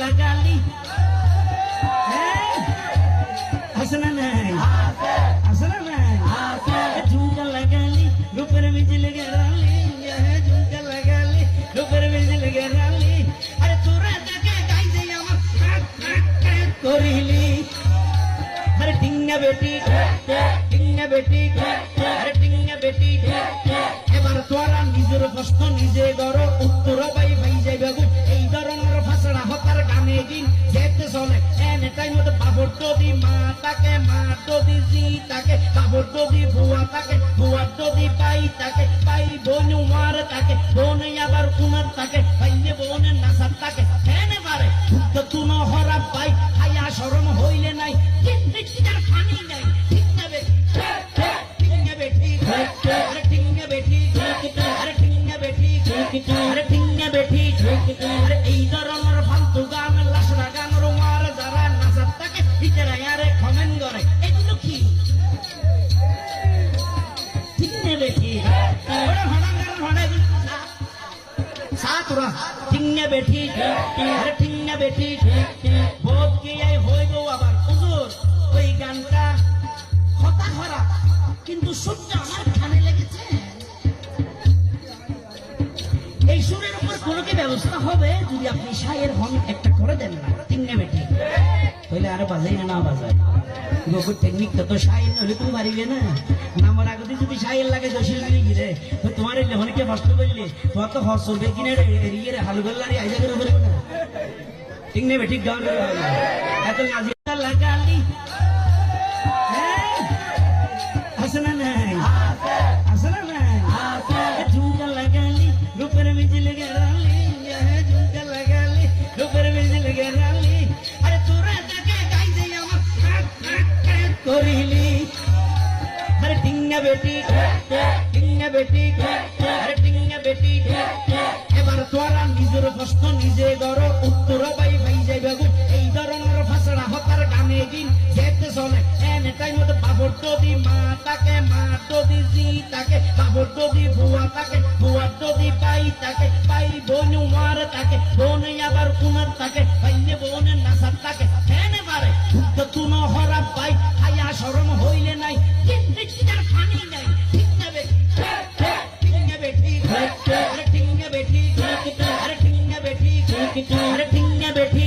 লাগালি না নাই না নাই ঝুমকা লাগালি রূপের বিজলি গেরালি ঝুমকা লাগালি রূপের বিজলি গেরালি আরে তোরা তাকে গাইছে আমার করিলি আরে টিঙ্গা বেটি টিঙ্গা বেটি আরে টিঙ্গা বেটি এবার তোরা নিজের প্রশ্ন নিজে গর যদি মা যদি জি তাকে, বাবর যদি বুয়া তাকে বুয়া যদি পাই তাকে পাই বোন উমার তাকে বোন আবার উনার তাকে পাইলে বোনের নাসার শরম হইলে নাই ঠিক না বে? টিঙ্গা বেটি আরে টিঙ্গা বেটি আরে টিঙ্গা বেটি আরে টিঙ্গা বেটি আরে এগুলো কি টিঙ্গা বেটি? ওরা হনান গান হনাই সাতুরা টিঙ্গা বেটি? আরে টিঙ্গা বেটি? কি এই হইব আবার? হুজুর ওই গানটা হতা খারাপ কিন্তু সুরটা আমার কানে লেগেছে। এই সুরের উপর কোনো কি ব্যবস্থা হবে? যদি আপনি সায়ের হন একটা তাহলে বাজাই না না বাজায় গোকুর টেকনিক তো সাইন হলে তুমি পারিবে না। নামার আগতে যদি সাইল লাগে দশিল মিলি গিরে তো তোমার এই লেহনকে কষ্ট করলে, তোমার তো হস চলবে কিনে এরিয়ে হাল আইজা করে বলবে ঠিক নেবে, ঠিক গান। এত নাজি লাগালি করিলি। আরে টিঙ্গা বেটি টিঙ্গা বেটি, আরে টিঙ্গা বেটি। এবার তোরা নিজের প্রশ্ন নিজে গর উত্তর পাই পাই যাইবে এই ধরনের ভাষা হতার গানে দিন যেতে চলে এনে টাইম মতো বাবর যদি মা তাকে, মা যদি জি তাকে, বাবর যদি বুয়া তাকে বুয়া যদি পাই তাকে, পাই বোন উমার তাকে, বোন আবার উনার তাকে, পাইলে বোনের নাসার তাকে। টিঙ্গা বেটি আরে টিঙ্গা বেটি